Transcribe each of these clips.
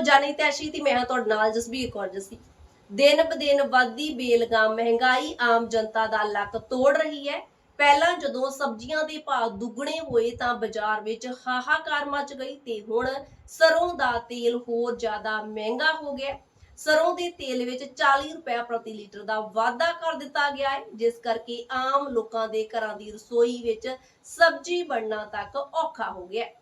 ਜਾਣੀ ਤੈਸ਼ੀ ਤੇ ਮੈਂ ਹਾਂ ਤੁਹਾਡੇ ਨਾਲ, ਜਸਬੀਰ ਕੌਰ ਜਸੀ। ਦਿਨ ਬ ਵੱਧਦੀ ਬੇਲਗਾਮ ਮਹਿੰਗਾਈ ਆਮ ਜਨਤਾ ਦਾ ਲੱਕ ਤੋੜ ਰਹੀ ਹੈ। ਪਹਿਲਾਂ ਜਦੋਂ ਸਬਜ਼ੀਆਂ ਦੇ ਭਾਅ ਦੁੱਗਣੇ ਹੋਏ ਤਾਂ ਬਾਜ਼ਾਰ ਵਿੱਚ ਹਾਹਾਕਾਰ ਮਚ ਗਈ ਤੇ ਹੁਣ ਸਰੋਂ ਦਾ ਤੇਲ ਹੋਰ ਜ਼ਿਆਦਾ ਮਹਿੰਗਾ ਹੋ ਗਿਆ। ਸਰੋਂ ਦੇ ਤੇਲ ਵਿੱਚ 40 ਰੁਪਏ ਪ੍ਰਤੀ ਲੀਟਰ ਦਾ ਵਾਧਾ ਕਰ ਦਿੱਤਾ ਗਿਆ ਹੈ, ਜਿਸ ਕਰਕੇ ਆਮ ਲੋਕਾਂ ਦੇ ਘਰਾਂ ਦੀ ਰਸੋਈ ਵਿੱਚ ਸਬਜ਼ੀ ਬਣਨਾ ਤੱਕ ਔਖਾ ਹੋ ਗਿਆ ਹੈ।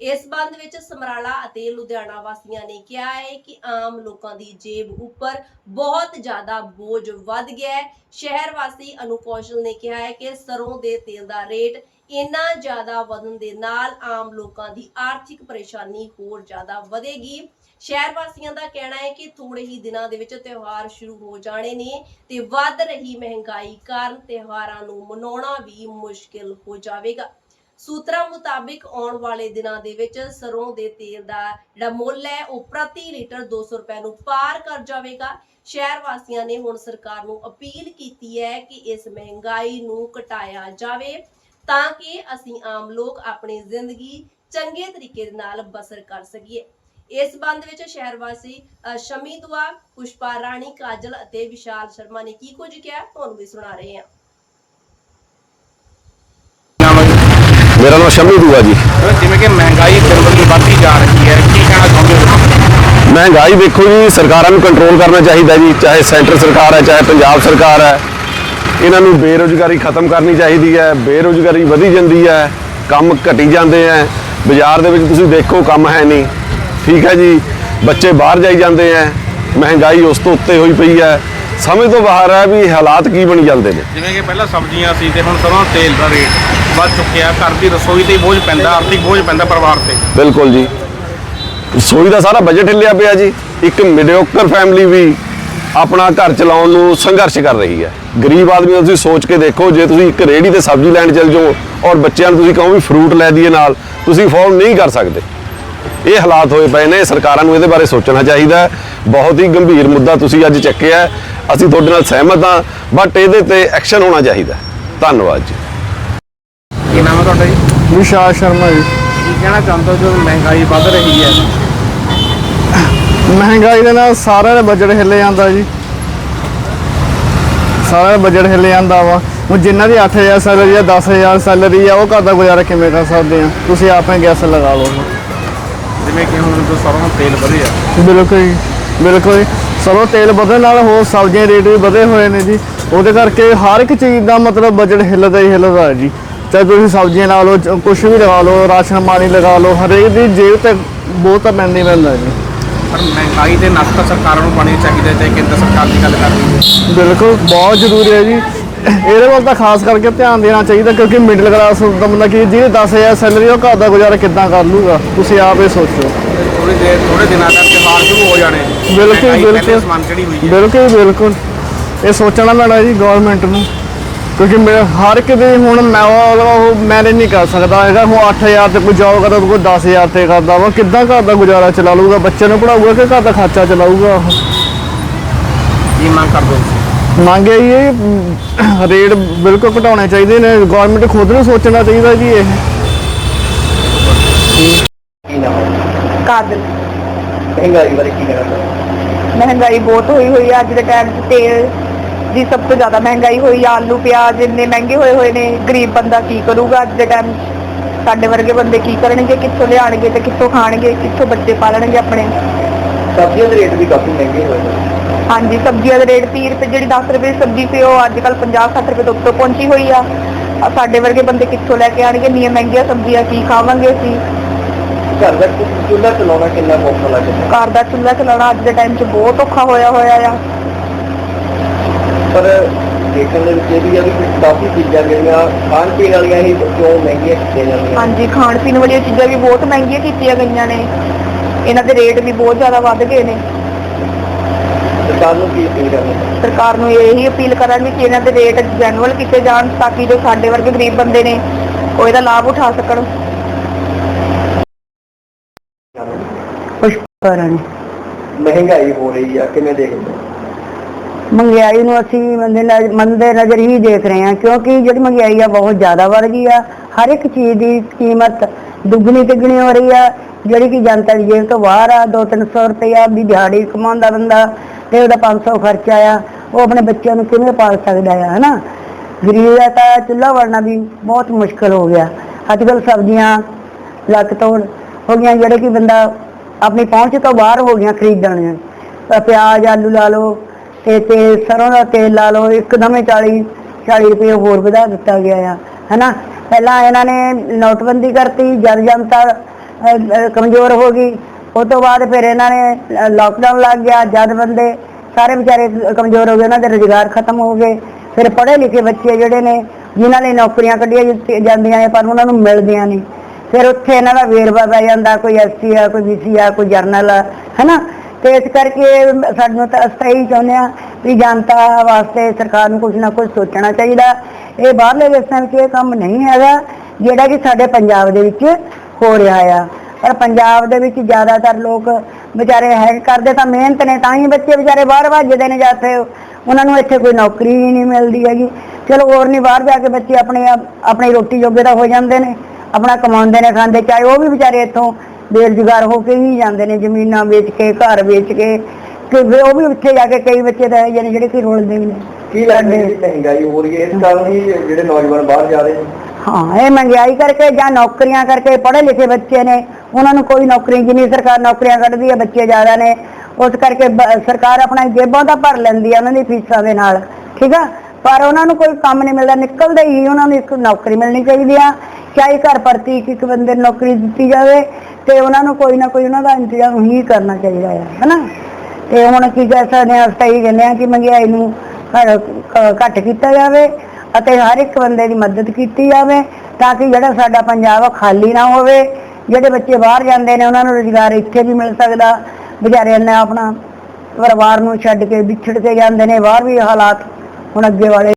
ਇਸ ਬੰਦ ਵਿੱਚ ਸਮਰਾਲਾ ਅਤੇ ਲੁਧਿਆਣਾ ਵਾਸੀਆਂ ਨੇ ਕਿਹਾ ਹੈ ਕਿ ਆਮ ਲੋਕਾਂ ਦੀ ਜੇਬ ਉੱਪਰ ਬਹੁਤ ਜ਼ਿਆਦਾ ਬੋਝ ਵੱਧ ਗਿਆ ਹੈ। ਸ਼ਹਿਰ ਵਾਸੀ ਅਨੂ ਨੇ ਕਿਹਾ ਹੈ ਕਿ ਸਰੋਂ ਦੇ ਤੇਲ ਦਾ ਰੇਟ ਇੰਨਾ ਜ਼ਿਆਦਾ ਵਧਣ ਦੇ ਨਾਲ ਆਮ ਲੋਕਾਂ ਦੀ ਆਰਥਿਕ ਪਰੇਸ਼ਾਨੀ ਹੋਰ ਜ਼ਿਆਦਾ ਵਧੇਗੀ। ਸ਼ਹਿਰ ਵਾਸੀਆਂ ਦਾ ਕਹਿਣਾ ਹੈ ਕਿ ਥੋੜੇ ਹੀ ਦਿਨਾਂ ਦੇ ਵਿੱਚ ਤਿਉਹਾਰ ਸ਼ੁਰੂ ਹੋ ਜਾਣੇ ਨੇ ਤੇ ਵੱਧ ਰਹੀ ਮਹਿੰਗਾਈ ਕਾਰਨ ਤਿਉਹਾਰਾਂ ਨੂੰ ਮਨਾਉਣਾ ਵੀ ਮੁਸ਼ਕਿਲ ਹੋ ਜਾਵੇਗਾ। ਸੂਤਰਾਂ ਮੁਤਾਬਿਕ ਆਉਣ ਵਾਲੇ ਦਿਨਾਂ ਦੇ ਵਿੱਚ ਸਰੋਂ ਦੇ ਤੇਲ ਦਾ ਜਿਹੜਾ ਮੁੱਲ ਹੈ, ਉਹ ਪ੍ਰਤੀ ਲੀਟਰ 200 ਰੁਪਏ ਨੂੰ ਪਾਰ ਕਰ ਜਾਵੇਗਾ। ਸ਼ਹਿਰ ਵਾਸੀਆਂ ਨੇ ਹੁਣ ਸਰਕਾਰ ਨੂੰ ਅਪੀਲ ਕੀਤੀ ਹੈ ਕਿ ਇਸ ਮਹਿੰਗਾਈ ਨੂੰ ਘਟਾਇਆ ਜਾਵੇ ਤਾਂ ਕਿ ਅਸੀਂ ਆਮ ਲੋਕ ਆਪਣੀ ਜ਼ਿੰਦਗੀ ਚੰਗੇ ਤਰੀਕੇ ਦੇ ਨਾਲ ਬਸਰ ਕਰ ਸਕੀਏ। ਇਸ ਬੰਦ ਵਿੱਚ ਸ਼ਹਿਰ ਵਾਸੀ ਸ਼ਮੀ ਦੁਆ, ਪੁਸ਼ਪਾ ਰਾਣੀ, ਕਾਜਲ ਅਤੇ ਵਿਸ਼ਾਲ ਸ਼ਰਮਾ ਨੇ ਕੀ ਕੁਝ ਕਿਹਾ, ਤੁਹਾਨੂੰ ਵੀ ਸੁਣਾ ਰਹੇ ਹਾਂ। ਦੂਆ ਜੀ ਜਿਵੇਂ ਕਿ ਮਹਿੰਗਾਈ ਦਿਨ ਬ ਦਿਨ ਵੱਧਦੀ ਜਾ ਰਹੀ ਹੈ ਕੀ ਕਹਿਣਾ ਚਾਹੁੰਦੇ ਹੋ ਮਹਿੰਗਾਈ ਦੇਖੋ ਜੀ ਸਰਕਾਰਾਂ ਨੂੰ ਕੰਟਰੋਲ ਕਰਨਾ ਚਾਹੀਦਾ ਜੀ ਚਾਹੇ ਸੈਂਟਰ ਸਰਕਾਰ ਹੈ ਚਾਹੇ ਪੰਜਾਬ ਸਰਕਾਰ ਹੈ। ਇਹਨਾਂ ਨੂੰ ਬੇਰੁਜ਼ਗਾਰੀ ਖਤਮ ਕਰਨੀ ਚਾਹੀਦੀ ਹੈ ਬੇਰੁਜ਼ਗਾਰੀ ਵਧੀ ਜਾਂਦੀ ਹੈ ਕੰਮ ਘਟੀ ਜਾਂਦੇ ਹੈ। ਬਾਜ਼ਾਰ ਦੇ ਵਿੱਚ ਤੁਸੀਂ ਦੇਖੋ ਕੰਮ ਹੈ ਨਹੀਂ। ਠੀਕ ਹੈ ਜੀ ਬੱਚੇ ਬਾਹਰ ਜਾਈ ਜਾਂਦੇ ਹੈ। ਮਹਿੰਗਾਈ ਉਸ ਤੋਂ ਉੱਤੇ ਹੋਈ ਪਈ ਹੈ। ਸਮਝ ਤੋਂ ਬਾਹਰ ਹੈ ਵੀ ਹਾਲਾਤ ਕੀ ਬਣੀ ਜਾਂਦੇ ਨੇ। ਜਿਵੇਂ ਕਿ ਪਹਿਲਾਂ ਸਬਜ਼ੀਆਂ ਸੀ ਤੇ ਹੁਣ ਸਰੋਂ ਤੇਲ ਦਾ ਰੇਟ ਵੱਧ ਚੁੱਕਿਆ ਘਰ ਦੀ ਰਸੋਈ ਤੇ ਬੋਝ ਪੈਂਦਾ ਆਰਥਿਕ ਬੋਝ ਪੈਂਦਾ ਪਰਿਵਾਰ ਤੇ। ਬਿਲਕੁਲ ਜੀ। ਰਸੋਈ ਦਾ ਸਾਰਾ ਬਜਟ ਹਿੱਲਿਆ ਪਿਆ ਜੀ। ਇੱਕ ਮਿਡਿਓਕਰ ਫੈਮਿਲੀ ਵੀ ਆਪਣਾ ਘਰ ਚਲਾਉਣ ਨੂੰ ਸੰਘਰਸ਼ ਕਰ ਰਹੀ ਹੈ। ਗਰੀਬ ਆਦਮੀ ਨੂੰ ਤੁਸੀਂ ਸੋਚ ਕੇ ਦੇਖੋ ਜੇ ਤੁਸੀਂ ਇੱਕ ਰੇੜੀ ਤੇ ਸਬਜ਼ੀ ਲੈਣ ਚਲ ਜਾਓ ਔਰ ਬੱਚਿਆਂ ਨੂੰ ਤੁਸੀਂ ਕਹੋ ਵੀ ਫਰੂਟ ਲੈ ਦਈਏ ਨਾਲ ਤੁਸੀਂ ਅਫੋਰਡ ਨਹੀਂ ਕਰ ਸਕਦੇ। ਇਹ ਹਾਲਾਤ ਹੋਏ ਪਏ ਨੇ ਸਰਕਾਰਾਂ ਨੂੰ ਇਹਦੇ ਬਾਰੇ ਸੋਚਣਾ ਚਾਹੀਦਾ ਹੈ। ਬਹੁਤ ਹੀ ਗੰਭੀਰ ਮੁੱਦਾ ਤੁਸੀਂ ਅੱਜ ਚੱਕਿਆ। ਅਸੀਂ ਤੁਹਾਡੇ ਨਾਲ ਸਹਿਮਤ ਹਾਂ ਬਟ ਇਹਦੇ ਤੇ ਐਕਸ਼ਨ ਹੋਣਾ ਚਾਹੀਦਾ। ਧੰਨਵਾਦ ਜੀ। ਕੀ ਨਾਮ ਹੈ ਤੁਹਾਡਾ ਜੀ? ਵਿਸ਼ਾਲ ਸ਼ਰਮਾ ਜੀ। ਕੀ ਕਹਿਣਾ ਚਾਹੁੰਦੇ ਹੋ ਜੋ ਮਹਿੰਗਾਈ ਵੱਧ ਰਹੀ ਹੈ? ਮਹਿੰਗਾਈ ਦੇ ਨਾਲ ਸਾਰਿਆਂ ਦਾ ਬਜਟ ਹਿੱਲ ਜਾਂਦਾ ਜੀ। ਸਾਰਾ ਦਾ ਬਜਟ ਹਿੱਲ ਜਾਂਦਾ ਵਾ। ਹੁਣ ਜਿਨ੍ਹਾਂ ਦੀ 8000 ਸੈਲਰੀ ਆ 10000 ਸੈਲਰੀ ਆ ਉਹ ਘਰ ਦਾ ਗੁਜ਼ਾਰਾ ਕਿਵੇਂ ਕਰ ਸਕਦੇ ਆ? ਤੁਸੀਂ ਆਪੇ ਗੈਸ ਲਗਾ ਲਓ। ਜਿਵੇਂ ਕਿ ਹੁਣ ਜੋ ਸਰੋਂ ਦਾ ਤੇਲ ਵਧਿਆ ਬਿਲਕੁਲ ਜੀ ਬਿਲਕੁਲ ਜੀ। ਸਰੋਂ ਤੇਲ ਵਧਣ ਨਾਲ ਹੋਰ ਸਬਜ਼ੀਆਂ ਦੇ ਰੇਟ ਵੀ ਵਧੇ ਹੋਏ ਨੇ ਜੀ। ਉਹਦੇ ਕਰਕੇ ਹਰ ਇੱਕ ਚੀਜ਼ ਦਾ ਮਤਲਬ ਬਜਟ ਹਿੱਲਦਾ ਹੀ ਹਿੱਲਦਾ ਹੈ ਜੀ। ਚਾਹੇ ਤੁਸੀਂ ਸਬਜ਼ੀਆਂ ਲਾ ਲਓ ਕੁਝ ਵੀ ਲਗਾ ਲਓ ਰਾਸ਼ਨ ਪਾਣੀ ਲਗਾ ਲਓ ਹਰੇਕ ਦੀ ਜੇਬ ਤੇ ਬਹੁਤ ਤਾਂ ਪੈਂਦੀ ਪੈਂਦਾ ਜੀ। ਪਰ ਮਹਿੰਗਾਈ ਦੇ ਨੱਥ ਤਾਂ ਸਰਕਾਰਾਂ ਨੂੰ ਪਾਣੀ ਚਾਹੀਦਾ ਚਾਹੇ ਕੇਂਦਰ ਸਰਕਾਰ ਦੀ ਗੱਲ ਕਰ ਰਹੀ ਹੈ ਬਿਲਕੁਲ ਬਹੁਤ ਜ਼ਰੂਰੀ ਹੈ ਜੀ। ਇਹਦੇ ਵੱਲ ਤਾਂ ਖਾਸ ਕਰਕੇ ਧਿਆਨ ਦੇਣਾ ਚਾਹੀਦਾ ਕਿਉਂਕਿ ਮਿਡਲ ਕਲਾਸ ਦਾ ਬੰਦਾ ਕੀ ਜਿਹਦੇ 10000 ਸੈਲਰੀ ਉਹ ਘਰ ਦਾ ਗੁਜ਼ਾਰਾ ਕਿੱਦਾਂ ਕਰ ਲੂਗਾ? ਤੁਸੀਂ ਆਪ ਇਹ ਸੋਚੋ। ਥੋੜੀ ਦੇਰ ਥੋੜੇ ਦਿਨਾਂ ਤੱਕ ਤਿਉਹਾਰ ਸ਼ੁਰੂ ਹੋ ਜਾਣੇ। ਬਿਲਕੁਲ ਬਿਲਕੁਲ। ਅਸਮਾਨ ਚੜੀ ਹੋਈ ਹੈ। ਬਿਲਕੁਲ ਬਿਲਕੁਲ। ਇਹ ਸੋਚਣਾ ਪੈਣਾ ਜੀ ਗਵਰਨਮੈਂਟ ਨੂੰ ਕਿਉਂਕਿ ਮੈਂ ਹਰ ਇੱਕ ਦੇ ਹੁਣ ਮੈਂ ਉਹ ਮੈਨੇਜ ਨਹੀਂ ਕਰ ਸਕਦਾ ਹੈਗਾ। ਹੁਣ 8000 ਤੇ ਕੋਈ ਜੌਬ ਕਰਦਾ ਕੋਈ 10000 ਤੇ ਕਰਦਾ ਵਾ। ਕਿੱਦਾਂ ਘਰ ਦਾ ਗੁਜ਼ਾਰਾ ਚਲਾ ਲੂਗਾ ਬੱਚੇ ਨੂੰ ਪੜਾਊਗਾ ਕਿ ਘਰ ਦਾ ਖਰਚਾ ਚਲਾਊਗਾ ਕੀ ਮੰਗ ਕਰਦੇ ਹੋ? ਮੰਗ ਇਹ ਹੈ ਕਿ ਰੇਟ ਬਿਲਕੁਲ ਘਟਾਉਣੇ ਚਾਹੀਦੇ ਨੇ ਗਵਰਨਮੈਂਟ ਖੁਦ ਨੂੰ ਸੋਚਣਾ ਚਾਹੀਦਾ ਜੀ ਇਹ। ਕਾਦਲ ਮਹਿੰਗਾਈ ਬਾਰੇ ਕੀ ਕਹਿਣਾ ਚਾਹੁੰਦੇ ਮਹਿੰਗਾਈ ਬਹੁਤ ਹੋਈ ਹੋਈ ਹੈ ਅੱਜ ਦੇ ਟਾਈਮ 'ਚ ਤੇਲ ਦੀ ਸਭ ਤੋਂ ਜ਼ਿਆਦਾ ਮਹਿੰਗਾਈ ਹੋਈ ਆ ਆਲੂ ਪਿਆਜ਼ ਇੰਨੇ ਮਹਿੰਗੇ ਹੋਏ ਹੋਏ ਨੇ ਗਰੀਬ ਬੰਦਾ ਕੀ ਕਰੂਗਾ ਅੱਜ ਦੇ ਟਾਈਮ ਸਾਡੇ ਵਰਗੇ ਬੰਦੇ ਕੀ ਕਰਨਗੇ ਕਿੱਥੋਂ ਲਿਆਣਗੇ ਤੇ ਕਿੱਥੋਂ ਖਾਣਗੇ ਕਿੱਥੋਂ ਬੱਚੇ ਪਾਲਣਗੇ ਆਪਣੇ? ਸਬਜ਼ੀਆਂ ਦੇ ਰੇਟ ਵੀ ਕਾਫੀ ਮਹਿੰਗੇ ਹੋਏ ਨੇ। ਹਾਂਜੀ ਸਬਜ਼ੀਆਂ ਦੇ ਰੇਟ 30 ਰੁਪਏ ਜਿਹੜੀ 10 ਰੁਪਏ ਦੀ ਸਬਜ਼ੀ ਸੀ ਉਹ ਅੱਜ ਕੱਲ 50 60 ਰੁਪਏ ਤੋਂ ਉੱਤੋਂ ਪਹੁੰਚੀ ਹੋਈ ਆ। ਸਾਡੇ ਵਰਗੇ ਬੰਦੇ ਕਿੱਥੋਂ ਲੈ ਕੇ ਆਣਗੇ ਇੰਨੀਆਂ ਮਹਿੰਗੀਆਂ ਸਬਜ਼ੀਆਂ ਕੀ ਖਾਵਾਂਗੇ ਅਸੀਂ? ਘਰ ਦਾ ਚੁੱਲ੍ਹਾ ਚਲਾਉਣਾ ਕਿੰਨਾ ਔਖਾ ਲੱਗਦਾ? ਘਰ ਦਾ ਚੁੱਲ੍ਹਾ ਚਲਾਉਣਾ ਅੱਜ ਦੇ ਟਾਈਮ 'ਚ ਬਹੁਤ ਔਖਾ ਹੋਇਆ ਹੋਇਆ ਆ। ਪਰ ਦੇਖਣ ਦੇ ਵਿੱਚ ਇਹ ਵੀ ਆ ਵੀ ਕੁਝ ਕਾਫੀ ਚੀਜ਼ਾਂ ਜਿਹੜੀਆਂ ਖਾਣ ਪੀਣ ਵਾਲੀਆਂ ਹੀ ਕਿਉਂ ਮਹਿੰਗੀਆਂ ਕੀਤੀਆਂ ਜਾਂਦੀਆਂ? ਹਾਂਜੀ ਖਾਣ ਪੀਣ ਵਾਲੀਆਂ ਚੀਜ਼ਾਂ ਵੀ ਬਹੁਤ ਮਹਿੰਗੀਆਂ ਕੀਤੀਆਂ ਗਈਆਂ ਨੇ। ਇਹਨਾਂ ਦੇ ਰੇਟ ਵੀ ਬਹੁਤ ਜ਼ਿਆਦਾ ਵੱਧ ਗਏ ਨੇ। ਸਰਕਾਰ ਨੂੰ ਕੀ ਅਪੀਲ ਕਰਨੀ? ਸਰਕਾਰ ਨੂੰ ਇਹੀ ਅਪੀਲ ਕਰਾਂਗੇ ਕਿ ਇਹਨਾਂ ਦੇ ਰੇਟ ਜੈਨੂਅਲ ਕੀਤੇ ਜਾਣ ਤਾਂ ਕਿ ਜੋ ਸਾਡੇ ਵਰਗੇ ਗਰੀਬ ਬੰਦੇ ਨੇ ਉਹ ਇਹਦਾ ਲਾਭ ਉਠਾ ਸਕਣ। ਮਹਿੰਗਾਈ ਹੋ ਰਹੀ ਆ ਕਿਵੇਂ ਦੇਖਦੇ ਹੋ? ਮਹਿੰਗਾਈ ਨੂੰ ਅਸੀਂ ਮੰਦੇ ਨਜ਼- ਮੰਦੇ ਨਜ਼ਰ ਹੀ ਦੇਖ ਰਹੇ ਹਾਂ ਕਿਉਂਕਿ ਜਿਹੜੀ ਮਹਿੰਗਾਈ ਆ ਬਹੁਤ ਜ਼ਿਆਦਾ ਵੱਧ ਗਈ ਆ। ਹਰ ਇੱਕ ਚੀਜ਼ ਦੀ ਕੀਮਤ ਦੁੱਗਣੀ ਤਿੱਗਣੀ ਹੋ ਰਹੀ ਆ। ਜਿਹੜੀ ਕਿ ਜਨਤਾ ਦੀ ਜੇਬ ਤੋਂ ਬਾਹਰ ਆ 2-300 ਰੁਪਇਆ ਦੀ ਦਿਹਾੜੀ ਕਮਾਉਂਦਾ ਬੰਦਾ। ਤੇ ਉਹਦਾ 500 ਖਰਚਾ ਆ ਉਹ ਆਪਣੇ ਬੱਚਿਆਂ ਨੂੰ ਕਿਵੇਂ ਪਾਲ ਸਕਦਾ ਆ, ਹਨਾ? ਗਰੀਬ ਦਾ ਤਾਂ ਚੁੱਲ੍ਹਾ ਵੜਨਾ ਵੀ ਬਹੁਤ ਮੁਸ਼ਕਲ ਹੋ ਗਿਆ। ਅੱਜ ਕੱਲ੍ਹ ਸਬਜ਼ੀਆਂ, ਲੱਕ ਤੋੜ ਹੋ ਗਈਆਂ, ਜਿਹੜੇ ਕਿ ਬੰਦਾ ਆਪਣੀ ਪਹੁੰਚ ਤੋਂ ਬਾਹਰ ਹੋ ਗਈਆਂ ਖਰੀਦਣ। ਪਿਆਜ਼, ਆਲੂ ਲਾ ਲਓ ਤੇ ਤੇ ਸਰੋਂ ਦਾ ਤੇਲ ਲਾ ਲਓ ਇੱਕਦਮ ਹੀ 40 40 ਰੁਪਏ ਹੋਰ ਵਧਾ ਦਿੱਤਾ ਗਿਆ ਆ, ਹਨਾ? ਪਹਿਲਾਂ ਇਹਨਾਂ ਨੇ ਨੋਟਬੰਦੀ ਕਰਤੀ, ਜਨ ਜਨਤਾ ਕਮਜ਼ੋਰ ਹੋ ਗਈ। ਉਸ ਤੋਂ ਬਾਅਦ ਫਿਰ ਇਹਨਾਂ ਨੇ ਲਾਕਡਾਊਨ ਲੱਗ ਗਿਆ, ਜਦ ਬੰਦੇ ਸਾਰੇ ਵਿਚਾਰੇ ਕਮਜ਼ੋਰ ਹੋ ਗਏ, ਉਹਨਾਂ ਦੇ ਰੁਜ਼ਗਾਰ ਖਤਮ ਹੋ ਗਏ। ਫਿਰ ਪੜ੍ਹੇ ਲਿਖੇ ਬੱਚੇ ਜਿਹੜੇ ਨੇ, ਜਿਨ੍ਹਾਂ ਲਈ ਨੌਕਰੀਆਂ ਕੱਢੀਆਂ ਜਾਂਦੀਆਂ ਨੇ, ਪਰ ਉਹਨਾਂ ਨੂੰ ਮਿਲਦੀਆਂ ਨਹੀਂ। ਫਿਰ ਉੱਥੇ ਇਹਨਾਂ ਦਾ ਵੇਰਵਾ ਪੈ ਜਾਂਦਾ, ਕੋਈ ਐਸਸੀ ਆ, ਕੋਈ ਬੀਸੀ ਆ, ਕੋਈ ਜਰਨਲ ਆ, ਹੈਨਾ? ਤੇ ਇਸ ਕਰਕੇ ਸਾਨੂੰ ਤਾਂ ਅਸੀਂ ਇਹੀ ਚਾਹੁੰਦੇ ਆ ਵੀ ਜਨਤਾ ਵਾਸਤੇ ਸਰਕਾਰ ਨੂੰ ਕੁਝ ਨਾ ਕੁਝ ਸੋਚਣਾ ਚਾਹੀਦਾ। ਇਹ ਬਾਹਰਲੇ ਦੇਸ਼ਾਂ ਵਿੱਚ ਇਹ ਕੰਮ ਨਹੀਂ ਹੈਗਾ, ਜਿਹੜਾ ਕਿ ਸਾਡੇ ਪੰਜਾਬ ਦੇ ਵਿੱਚ ਹੋ ਰਿਹਾ ਆ। ਪਰ ਪੰਜਾਬ ਦੇ ਵਿੱਚ ਜ਼ਿਆਦਾਤਰ ਲੋਕ ਵਿਚਾਰੇ ਹੈ ਕਰਦੇ ਤਾਂ ਮਿਹਨਤ ਨੇ ਤਾਂ ਹੀ ਬੱਚੇ ਵਿਚਾਰੇ ਬਾਹਰ ਭੱਜਦੇ ਨੇ ਜਾਂਦੇ ਉਹਨਾਂ ਨੂੰ ਇੱਥੇ ਕੋਈ ਨੌਕਰੀ ਹੀ ਨਹੀਂ ਮਿਲਦੀ ਹੈਗੀ। ਚਲੋ ਹੋਰ ਨਹੀਂ ਬਾਹਰ ਜਾ ਕੇ ਬੱਚੇ ਆਪਣੇ ਆਪ- ਆਪਣੀ ਰੋਟੀ ਜੋਗੇ ਤਾਂ ਹੋ ਜਾਂਦੇ ਨੇ ਆਪਣਾ ਕਮਾਉਂਦੇ ਨੇ ਖਾਂਦੇ ਚਾਹੇ ਉਹ ਵੀ ਵਿਚਾਰੇ ਇੱਥੋਂ ਬੇਰੁਜ਼ਗਾਰ ਹੋ ਕੇ ਹੀ ਜਾਂਦੇ ਨੇ ਜ਼ਮੀਨਾਂ ਵੇਚ ਕੇ ਘਰ ਵੇਚ ਕੇ ਕਿ ਉਹ ਵੀ ਉੱਥੇ ਜਾ ਕੇ ਕਈ ਬੱਚੇ ਤਾਂ ਇਹੋ ਜਿਹੇ ਨੇ ਜਿਹੜੇ ਕਿ ਰੁਲਦੇ ਵੀ ਨੇ। ਕੀ ਲੱਗਦਾ ਜਿਹੜੀ ਮਹਿੰਗਾਈ ਹੋ ਰਹੀ ਹੈ? ਇਸ ਕਾਰਨ ਹੀ ਜਿਹੜੇ ਨੌਜਵਾਨ ਬਾਹਰ ਜਾ ਰਹੇ ਨੇ। ਹਾਂ ਇਹ ਮਹਿੰਗਾਈ ਕਰਕੇ ਜਾਂ ਨੌਕਰੀਆਂ ਕਰਕੇ ਪੜ੍ਹੇ ਲਿਖੇ ਬੱਚੇ ਨੇ ਉਹਨਾਂ ਨੂੰ ਕੋਈ ਨੌਕਰੀ, ਜਿੰਨੀ ਸਰਕਾਰ ਨੌਕਰੀਆਂ ਕੱਢਦੀ ਹੈ, ਬੱਚੇ ਜ਼ਿਆਦਾ ਨੇ, ਉਸ ਕਰਕੇ ਸਰਕਾਰ ਆਪਣਾ ਜੇਬਾਂ ਤਾਂ ਭਰ ਲੈਂਦੀ ਹੈ ਉਹਨਾਂ ਦੀ ਫੀਸਾਂ ਦੇ ਨਾਲ, ਠੀਕ ਆ? ਪਰ ਉਹਨਾਂ ਨੂੰ ਕੋਈ ਕੰਮ ਨਹੀਂ ਮਿਲਦਾ, ਨਿਕਲਦੇ ਹੀ ਉਹਨਾਂ ਨੂੰ ਇੱਕ ਨੌਕਰੀ ਮਿਲਣੀ ਚਾਹੀਦੀ ਆ ਚਾਹੇ ਘਰ ਪ੍ਰਤੀ ਇੱਕ ਬੰਦੇ ਨੂੰ ਨੌਕਰੀ ਦਿੱਤੀ ਜਾਵੇ, ਤੇ ਉਹਨਾਂ ਨੂੰ ਕੋਈ ਨਾ ਕੋਈ ਉਹਨਾਂ ਦਾ ਇੰਤਜ਼ਾਮ ਹੀ ਕਰਨਾ ਚਾਹੀਦਾ ਹੈ ਹਨਾ? ਤੇ ਹੁਣ ਕੀ ਕਹਿ ਸਕਦੇ ਹਾਂ, ਅਸੀਂ ਤਾਂ ਇਹੀ ਕਹਿੰਦੇ ਆ ਕਿ ਮਹਿੰਗਾਈ ਨੂੰ ਘੱਟ ਕੀਤਾ ਜਾਵੇ ਅਤੇ ਹਰ ਇੱਕ ਬੰਦੇ ਦੀ ਮਦਦ ਕੀਤੀ ਜਾਵੇ, ਤਾਂ ਕਿ ਜਿਹੜਾ ਸਾਡਾ ਪੰਜਾਬ ਖਾਲੀ ਨਾ ਹੋਵੇ ਜਿਹੜੇ ਬੱਚੇ ਬਾਹਰ ਜਾਂਦੇ ਨੇ, ਉਹਨਾਂ ਨੂੰ ਰੁਜ਼ਗਾਰ ਇੱਥੇ ਵੀ ਮਿਲ ਸਕਦਾ। ਵਿਚਾਰਿਆਂ ਨੇ ਆਪਣਾ ਪਰਿਵਾਰ ਨੂੰ ਛੱਡ ਕੇ, ਵਿਛੜ ਕੇ ਜਾਂਦੇ ਨੇ, ਬਾਹਰ ਵੀ ਹਾਲਾਤ ਹੁਣ ਅੱਗੇ ਵਾਲੇ